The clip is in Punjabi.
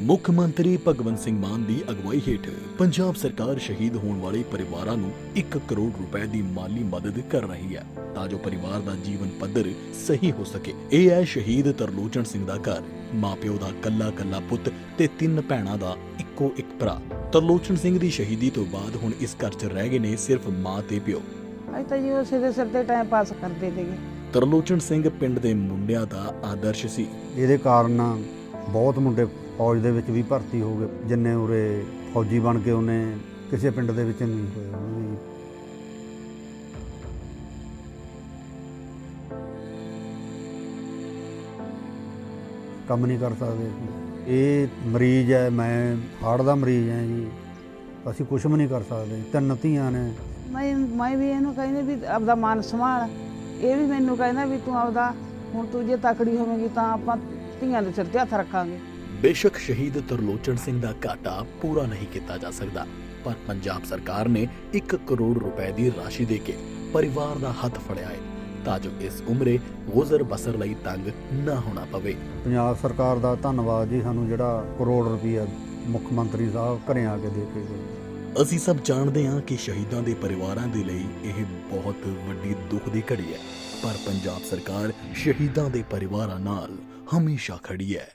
ਮੁੱਖ ਮੰਤਰੀ ਭਗਵੰਤ ਸਿੰਘ ਮਾਨ ਦੀ ਅਗਵਾਈ ਹੇਠ ਪੰਜਾਬ ਸਰਕਾਰ ਸ਼ਹੀਦ ਹੋਣ ਵਾਲੇ ਪਰਿਵਾਰਾਂ ਨੂੰ 1 ਕਰੋੜ ਰੁਪਏ ਦੀ ਮਾਲੀ ਮਦਦ ਕਰ ਰਹੀ ਹੈ ਤਾਂ ਜੋ ਪਰਿਵਾਰ ਦਾ ਜੀਵਨ ਪੱਧਰ ਸਹੀ ਹੋ ਸਕੇ। ਇਹ ਹੈ ਸ਼ਹੀਦ ਤਰਲੋਚਨ ਸਿੰਘ ਦਾ ਘਰ। ਮਾਪਿਓ ਦਾ ਕੱਲਾ ਕੱਲਾ ਪੁੱਤ ਤੇ ਤਿੰਨ ਭੈਣਾਂ ਦਾ ਇੱਕੋ ਇੱਕ ਭਰਾ। ਤਰਲੋਚਨ ਸਿੰਘ ਦੀ ਸ਼ਹੀਦੀ ਤੋਂ ਬਾਅਦ ਹੁਣ ਇਸ ਘਰ 'ਚ ਰਹਿ ਗਏ ਨੇ ਸਿਰਫ ਮਾਂ ਤੇ ਪਿਓ। ਅਸੀਂ ਤਾਂ ਜੀ ਉਸੇ ਦੇ ਸਿਰ ਤੇ ਟਾਈਮ ਪਾਸ ਕਰਦੇ ਸੀਗੇ। ਤਰਲੋਚਨ ਸਿੰਘ ਪਿੰਡ ਦੇ ਮੁੰਡਿਆਂ ਦਾ ਆਦਰਸ਼ ਸੀ। ਇਹਦੇ ਕਾਰਨ ਬਹੁਤ ਮੁੰਡੇ ਫੌਜ ਦੇ ਵਿੱਚ ਵੀ ਭਰਤੀ ਹੋ ਗਏ, ਜਿੰਨੇ ਉਰੇ ਫੌਜੀ ਬਣ ਕੇ ਉਹਨੇ ਕਿਸੇ ਪਿੰਡ ਦੇ ਵਿੱਚ ਨਹੀਂ ਹੋਏ, ਉਹਨੂੰ ਵੀ ਕੰਮ ਨਹੀਂ ਕਰ ਸਕਦੇ। ਇਹ ਮਰੀਜ਼ ਹੈ, ਮੈਂ ਹਾਰਟ ਦਾ ਮਰੀਜ਼ ਹਾਂ ਜੀ, ਅਸੀਂ ਕੁਝ ਵੀ ਨਹੀਂ ਕਰ ਸਕਦੇ, ਤਿੰਨ ਧੀਆਂ ਨੇ। ਮੈਂ ਮੈਂ ਵੀ ਇਹਨੂੰ ਕਹਿੰਦੀ ਵੀ ਆਪਦਾ ਮਨ ਸੰਭਾਲ, ਇਹ ਵੀ ਮੈਨੂੰ ਕਹਿੰਦਾ ਵੀ ਤੂੰ ਆਪਦਾ ਹੁਣ ਤੂੰ ਜੇ ਤਕੜੀ ਹੋਵੇਂਗੀ ਤਾਂ ਆਪਾਂ ਧੀਆਂ ਦੇ ਸਿਰ ਤੇ ਹੱਥ ਰੱਖਾਂਗੇ। ਬੇਸ਼ੱਕ ਸ਼ਹੀਦ ਤਰਲੋਚਨ ਸਿੰਘ ਦਾ ਘਾਟਾ ਪੂਰਾ ਨਹੀਂ ਕੀਤਾ ਜਾ ਸਕਦਾ ਪਰ ਪੰਜਾਬ ਸਰਕਾਰ ਨੇ 1 ਕਰੋੜ ਰੁਪਏ ਦੀ ਰਾਸ਼ੀ ਦੇ ਕੇ ਪਰਿਵਾਰ ਦਾ ਹੱਥ ਫੜਿਆ ਹੈ ਤਾਂ ਜੋ ਇਸ ਉਮਰੇ ਗੁਜ਼ਰ ਬਸਰ ਲਈ ਤੰਗ ਨਾ ਹੋਣਾ ਪਵੇ। ਪੰਜਾਬ ਸਰਕਾਰ ਦਾ ਧੰਨਵਾਦ ਜੀ ਸਾਨੂੰ ਜਿਹੜਾ ਕਰੋੜ ਰੁਪਈਆ ਮੁੱਖ ਮੰਤਰੀ ਸਾਹਿਬ ਘਰੇ ਆ ਕੇ ਦੇ ਕੇ ਗਏ। ਅਸੀਂ ਸਭ ਜਾਣਦੇ ਹਾਂ ਕਿ ਸ਼ਹੀਦਾਂ ਦੇ ਪਰਿਵਾਰਾਂ ਦੇ ਲਈ ਇਹ ਬਹੁਤ ਵੱਡੀ ਦੁੱਖ ਦੀ ਘੜੀ ਹੈ ਪਰ ਪੰਜਾਬ ਸਰਕਾਰ ਸ਼ਹੀਦਾਂ ਦੇ ਪਰਿਵਾਰਾਂ ਨਾਲ ਹਮੇਸ਼ਾ ਖੜੀ ਹੈ।